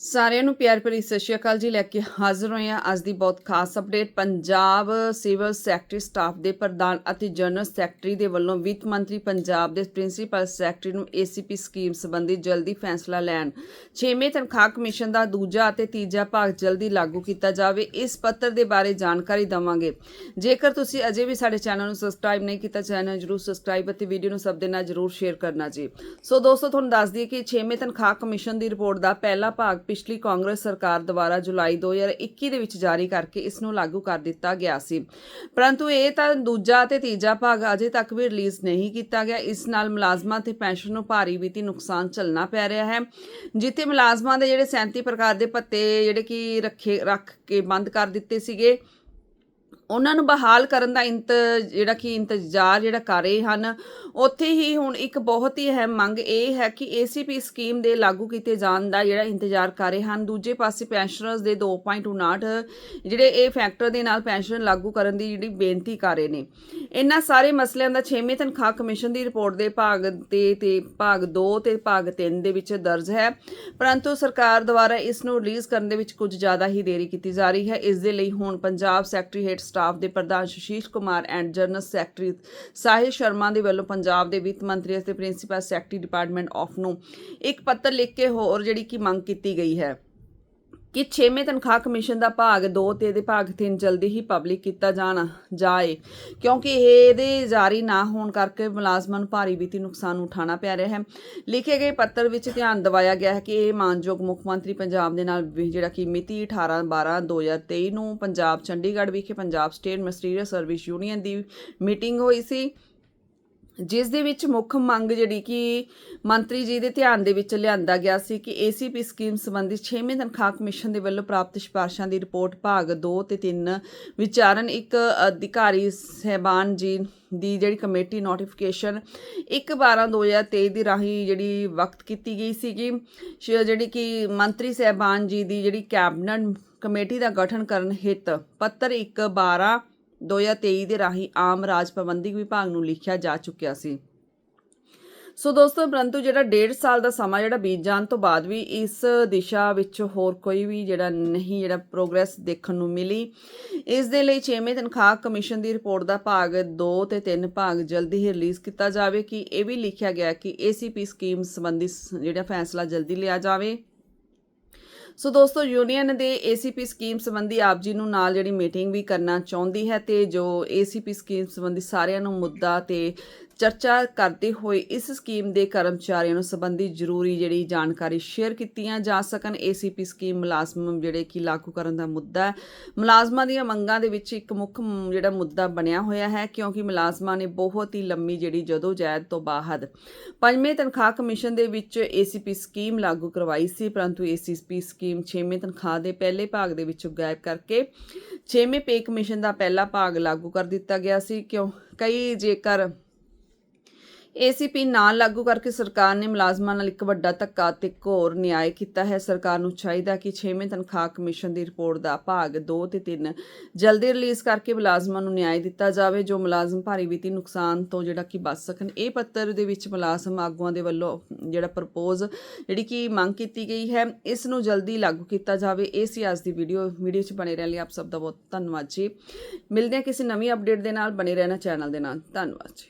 ਸਾਰਿਆਂ ਨੂੰ ਪਿਆਰ ਭਰੀ ਸਤਿ ਸ਼੍ਰੀ ਅਕਾਲ ਜੀ। ਲੈ ਕੇ ਹਾਜ਼ਰ ਹੋਏ ਹਾਂ ਅੱਜ ਦੀ ਬਹੁਤ ਖਾਸ update Punjab civil secretary staff ਦੇ ਪ੍ਰਧਾਨ ਅਤੇ ਜਨਰਲ ਸੈਕਟਰੀ ਦੇ ਵੱਲੋਂ ਵਿੱਤ ਮੰਤਰੀ ਪੰਜਾਬ ਦੇ ਪ੍ਰਿੰਸੀਪਲ ਸੈਕਟਰੀ ਨੂੰ ਏਸੀਪੀ ਸਕੀਮ ਸੰਬੰਧੀ ਜਲਦੀ ਫੈਸਲਾ ਲੈਣ। 6ਵੇਂ ਤਨਖਾਹ ਕਮਿਸ਼ਨ ਦਾ ਦੂਜਾ ਅਤੇ ਤੀਜਾ ਭਾਗ ਜਲਦੀ ਲਾਗੂ ਕੀਤਾ ਜਾਵੇ, ਇਸ ਪੱਤਰ ਦੇ ਬਾਰੇ ਜਾਣਕਾਰੀ ਦਵਾਂਗੇ। ਜੇਕਰ ਤੁਸੀਂ ਅਜੇ ਵੀ ਸਾਡੇ ਚੈਨਲ ਨੂੰ ਸਬਸਕ੍ਰਾਈਬ ਨਹੀਂ ਕੀਤਾ, ਚੈਨਲ ਜਰੂਰ ਸਬਸਕ੍ਰਾਈਬ ਅਤੇ ਵੀਡੀਓ ਨੂੰ ਸਭ ਦੇ ਨਾਲ ਜਰੂਰ ਸ਼ੇਅਰ ਕਰਨਾ ਜੀ। ਸੋ ਦੋਸਤੋ, ਤੁਹਾਨੂੰ ਦੱਸ ਦਈਏ ਕਿ 6ਵੇਂ ਤਨਖਾਹ ਕਮਿਸ਼ਨ ਦੀ ਰਿਪੋਰਟ ਦਾ ਪਹਿਲਾ ਭਾਗ ਪਿਛਲੀ ਕਾਂਗਰਸ ਸਰਕਾਰ ਦੁਆਰਾ ਜੁਲਾਈ 2021 ਦੇ ਵਿੱਚ ਜਾਰੀ ਕਰਕੇ ਇਸ ਨੂੰ ਲਾਗੂ ਕਰ ਦਿੱਤਾ ਗਿਆ ਸੀ। ਪਰੰਤੂ ਇਹ ਤਾਂ ਦੂਜਾ ਅਤੇ ਤੀਜਾ ਭਾਗ ਅਜੇ ਤੱਕ ਵੀ ਰਿਲੀਜ਼ ਨਹੀਂ ਕੀਤਾ ਗਿਆ। ਇਸ ਨਾਲ ਮੁਲਾਜ਼ਮਾਂ ਤੇ ਪੈਨਸ਼ਨ ਨੂੰ ਭਾਰੀ ਵਿੱਤੀ ਨੁਕਸਾਨ ਝੱਲਣਾ ਪੈ ਰਿਹਾ ਹੈ। ਜਿੱਥੇ ਮੁਲਾਜ਼ਮਾਂ ਦੇ ਜਿਹੜੇ 37 ਪ੍ਰਕਾਰ ਦੇ ਭੱਤੇ ਜਿਹੜੇ ਕਿ ਰੱਖੇ ਰੱਖ ਕੇ ਬੰਦ ਕਰ ਦਿੱਤੇ ਸੀਗੇ ਉਹਨਾਂ ਨੂੰ ਬਹਾਲ ਕਰਨ ਦਾ ਇੰਤ, ਜਿਹੜਾ ਕਿ ਇੰਤਜ਼ਾਰ ਜਿਹੜਾ ਕਰ ਰਹੇ ਹਨ, ਉੱਥੇ ਹੀ ਹੁਣ ਇੱਕ ਬਹੁਤ ਹੀ ਅਹਿਮ ਮੰਗ ਇਹ ਹੈ ਕਿ ACP ਸਕੀਮ ਦੇ ਲਾਗੂ ਕੀਤੇ ਜਾਣ ਦਾ ਜਿਹੜਾ ਇੰਤਜ਼ਾਰ ਕਰ ਰਹੇ ਹਨ। ਦੂਜੇ ਪਾਸੇ ਪੈਨਸ਼ਨਰਸ ਦੇ 2.59 ਜਿਹੜੇ ਇਹ ਫੈਕਟਰ ਦੇ ਨਾਲ ਪੈਨਸ਼ਨ ਲਾਗੂ ਕਰਨ ਦੀ ਜਿਹੜੀ ਬੇਨਤੀ ਕਰ ਰਹੇ ਨੇ। ਇਹਨਾਂ ਸਾਰੇ ਮਸਲਿਆਂ ਦਾ 6ਵੇਂ ਤਨਖਾਹ ਕਮਿਸ਼ਨ ਦੀ ਰਿਪੋਰਟ ਦੇ ਭਾਗ ਤੇ ਤੇ ਭਾਗ 2 ਤੇ ਭਾਗ 3 ਦੇ ਵਿੱਚ ਦਰਜ ਹੈ। ਪਰੰਤੂ ਸਰਕਾਰ ਦੁਆਰਾ ਇਸ ਨੂੰ ਰਿਲੀਜ਼ ਕਰਨ ਦੇ ਵਿੱਚ ਕੁਝ ਜ਼ਿਆਦਾ ਹੀ ਦੇਰੀ ਕੀਤੀ ਜਾ ਰਹੀ ਹੈ। ਇਸ ਦੇ ਲਈ ਹੁਣ ਪੰਜਾਬ ਸੈਕਟਰੀ ਹੈਡ ਸਟਾਫ ਦੇ ਪ੍ਰਧਾਨ Shashish Kumar and general secretary Sahil Sharma ਦੇ ਵੱਲੋਂ ਪੰਜਾਬ ਦੇ ਵਿੱਤ ਮੰਤਰੀ ਅਤੇ ਪ੍ਰਿੰਸੀਪਲ ਸੈਕਟਰੀ ਡਿਪਾਰਟਮੈਂਟ ਆਫ ਨੂੰ ਇੱਕ ਪੱਤਰ ਲਿਖ ਕੇ ਹੋਰ ਜਿਹੜੀ ਕਿ ਮੰਗ ਕੀਤੀ ਗਈ ਹੈ। ਕਿ 6ਵੇਂ ਤਨਖਾਹ ਕਮਿਸ਼ਨ ਦਾ ਭਾਗ 2 ਤੇ ਦੇ ਭਾਗ 3 ਜਲਦੀ ਹੀ ਪਬਲਿਕ ਕੀਤਾ ਜਾਣਾ ਜਾਏ, ਕਿਉਂਕਿ ਇਹ ਇਹਦੇ ਜਾਰੀ ਨਾ ਹੋਣ ਕਰਕੇ ਮੁਲਾਜ਼ਮਾਂ ਨੂੰ ਭਾਰੀ ਵਿੱਤੀ ਨੁਕਸਾਨ ਉਠਾਉਣਾ ਪੈ ਰਿਹਾ ਹੈ। ਲਿਖੇ ਗਏ ਪੱਤਰ ਵਿੱਚ ਧਿਆਨ ਦਿਵਾਇਆ ਗਿਆ ਹੈ ਕਿ ਇਹ ਮਾਨਯੋਗ ਮੁੱਖ ਮੰਤਰੀ ਪੰਜਾਬ ਦੇ ਨਾਲ ਵੀ ਜਿਹੜਾ ਕਿ ਮਿਤੀ 18 12 2023 ਨੂੰ ਪੰਜਾਬ ਚੰਡੀਗੜ੍ਹ ਵਿਖੇ Punjab state ministerial service union ਦੀ ਮੀਟਿੰਗ ਹੋਈ ਸੀ। ਜਿਸ ਦੇ ਵਿੱਚ ਮੁੱਖ ਮੰਗ ਜਿਹੜੀ ਕਿ ਮੰਤਰੀ ਜੀ ਦੇ ਧਿਆਨ ਦੇ ਵਿੱਚ ਲਿਆਂਦਾ ਗਿਆ ਸੀ ਕਿ ACP ਸਕੀਮ ਸੰਬੰਧੀ 6ਵੇਂ ਤਨਖਾਹ ਕਮਿਸ਼ਨ ਦੇ ਵੱਲੋਂ ਪ੍ਰਾਪਤ ਸਿਫਾਰਸ਼ਾਂ ਦੀ ਰਿਪੋਰਟ ਭਾਗ 2 ਤੇ 3 ਵਿਚਾਰਨ ਇੱਕ ਅਧਿਕਾਰੀ ਸਹਿਬਾਨ ਜੀ ਦੀ ਜਿਹੜੀ ਕਮੇਟੀ ਨੋਟੀਫਿਕੇਸ਼ਨ 1/12/2023 ਦੀ ਰਾਹੀਂ ਜਿਹੜੀ ਵਕਤ ਕੀਤੀ ਗਈ ਸੀਗੀ। ਸ਼- ਜਿਹੜੀ ਕਿ ਮੰਤਰੀ ਸਹਿਬਾਨ ਜੀ ਦੀ ਜਿਹੜੀ ਕੈਬਨਿਟ ਕਮੇਟੀ ਦਾ ਗਠਨ ਕਰਨ ਹਿੱਤ ਪੱਤਰ 1/12 2023 ਦੇ ਰਾਹੀਂ ਆਮ ਰਾਜ ਪ੍ਰਬੰਧਕ ਵਿਭਾਗ ਨੂੰ ਲਿਖਿਆ ਜਾ ਚੁੱਕਿਆ ਸੀ। ਸੋ ਦੋਸਤੋ, ਪਰੰਤੂ ਜਿਹੜਾ 1.5 ਸਾਲ ਦਾ ਸਮਾਂ ਜਿਹੜਾ ਬੀਤ ਜਾਣ ਤੋਂ ਬਾਅਦ ਵੀ ਇਸ ਦਿਸ਼ਾ ਵਿੱਚ ਹੋਰ ਕੋਈ ਵੀ ਜਿਹੜਾ ਨਹੀਂ, ਜਿਹੜਾ ਪ੍ਰੋਗਰੈਸ ਦੇਖਣ ਨੂੰ ਮਿਲੀ, ਇਸ ਦੇ ਲਈ 6ਵੇਂ ਤਨਖਾਹ ਕਮਿਸ਼ਨ ਦੀ ਰਿਪੋਰਟ ਦਾ ਭਾਗ 2 ਤੇ 3 ਭਾਗ ਜਲਦੀ ਹੀ ਰਿਲੀਜ਼ ਕੀਤਾ ਜਾਵੇ ਕਿ ਇਹ ਵੀ ਲਿਖਿਆ ਗਿਆ ਕਿ ACP ਸਕੀਮ ਸੰਬੰਧੀ ਜਿਹੜਾ ਫੈਸਲਾ ਜਲਦੀ ਲਿਆ ਜਾਵੇ। ਸੋ ਦੋਸਤੋ ਯੂਨੀਅਨ ਦੇ ACP ਸਕੀਮ ਸੰਬੰਧੀ ਆਪ ਜੀ ਨੂੰ ਨਾਲ ਜਿਹੜੀ ਮੀਟਿੰਗ ਵੀ ਕਰਨਾ ਚਾਹੁੰਦੀ ਹੈ ਤੇ ਜੋ ACP ਸਕੀਮ ਸੰਬੰਧੀ ਸਾਰਿਆਂ ਨੂੰ ਮੁੱਦਾ ਤੇ ਚਰਚਾ ਕਰਦੇ ਹੋਏ ਇਸ ਸਕੀਮ ਦੇ ਕਰਮਚਾਰੀਆਂ ਨੂੰ ਸੰਬੰਧੀ ਜ਼ਰੂਰੀ ਜਿਹੜੀ ਜਾਣਕਾਰੀ ਸ਼ੇਅਰ ਕੀਤੀਆਂ ਜਾ ਸਕਣ। ACP ਸਕੀਮ ਮੁਲਾਜ਼ਮ ਜਿਹੜੇ ਕਿ ਲਾਗੂ ਕਰਨ ਦਾ ਮੁੱਦਾ ਹੈ। ਮੁਲਾਜ਼ਮਾਂ ਦੀਆਂ ਮੰਗਾਂ ਦੇ ਵਿੱਚ ਇੱਕ ਮੁੱਖ ਜਿਹੜਾ ਮੁੱਦਾ ਬਣਿਆ ਹੋਇਆ ਹੈ, ਕਿਉਂਕਿ ਮੁਲਾਜ਼ਮਾਂ ਨੇ ਬਹੁਤ ਹੀ ਲੰਮੀ ਜਿਹੜੀ ਜਦੋਂ ਜਦੋਜਹਿਦ ਤੋਂ ਬਾਅਦ ਪੰਜਵੇਂ ਤਨਖਾਹ ਕਮਿਸ਼ਨ ਦੇ ਵਿੱਚ ACP ਸਕੀਮ ਲਾਗੂ ਕਰਵਾਈ ਸੀ, ਪਰੰਤੂ ACP ਸਕੀਮ 6ਵੇਂ ਤਨਖਾਹ ਦੇ ਪਹਿਲੇ ਭਾਗ ਦੇ ਵਿੱਚੋਂ ਗਾਇਬ ਕਰਕੇ 6ਵੇਂ ਪੇ ਕਮਿਸ਼ਨ ਦਾ ਪਹਿਲਾ ਭਾਗ ਲਾਗੂ ਕਰ ਦਿੱਤਾ ਗਿਆ ਸੀ। ਕਿਉਂ? ਕਈ ਜੇਕਰ ACP ਨਾ ਲਾਗੂ ਕਰਕੇ ਸਰਕਾਰ ਨੇ ਮੁਲਾਜ਼ਮਾਂ ਨਾਲ ਇੱਕ ਵੱਡਾ ਧੱਕਾ ਤੇ ਘੋਰ ਨਿਆਂ ਕੀਤਾ ਹੈ। ਸਰਕਾਰ ਨੂੰ ਚਾਹੀਦਾ ਕਿ 6ਵੇਂ ਤਨਖਾਹ ਕਮਿਸ਼ਨ ਦੀ ਰਿਪੋਰਟ ਦਾ ਭਾਗ 2 ਤੇ 3 ਜਲਦੀ ਰਿਲੀਜ਼ ਕਰਕੇ ਮੁਲਾਜ਼ਮਾਂ ਨੂੰ ਨਿਆਂ ਦਿੱਤਾ ਜਾਵੇ, ਜੋ ਮੁਲਾਜ਼ਮ ਭਾਰੀ ਵਿੱਤੀ ਨੁਕਸਾਨ ਤੋਂ ਜਿਹੜਾ ਕਿ ਬਚ ਸਕਣ। ਇਹ ਪੱਤਰ ਦੇ ਵਿੱਚ ਮੁਲਾਜ਼ਮ ਆਗੂਆਂ ਦੇ ਵੱਲੋਂ ਜਿਹੜਾ ਪ੍ਰਪੋਜ਼, ਜਿਹੜੀ ਕਿ ਮੰਗ ਕੀਤੀ ਗਈ ਹੈ, ਇਸ ਨੂੰ ਜਲਦੀ ਲਾਗੂ ਕੀਤਾ ਜਾਵੇ। ਇਹ ਸੀ ਅੱਜ ਦੀ ਵੀਡੀਓ। ਵੀਡੀਓ 'ਚ ਬਣੇ ਰਹਿਣ ਲਈ ਆਪ ਸਭ ਦਾ ਬਹੁਤ ਧੰਨਵਾਦ ਜੀ। ਮਿਲਦੇ ਹਾਂ ਕਿਸੇ ਨਵੀਂ ਅਪਡੇਟ ਦੇ ਨਾਲ। ਬਣੇ ਰਹਿਣਾ ਚੈਨਲ ਦੇ ਨਾਲ। ਧੰਨਵਾਦ ਜੀ।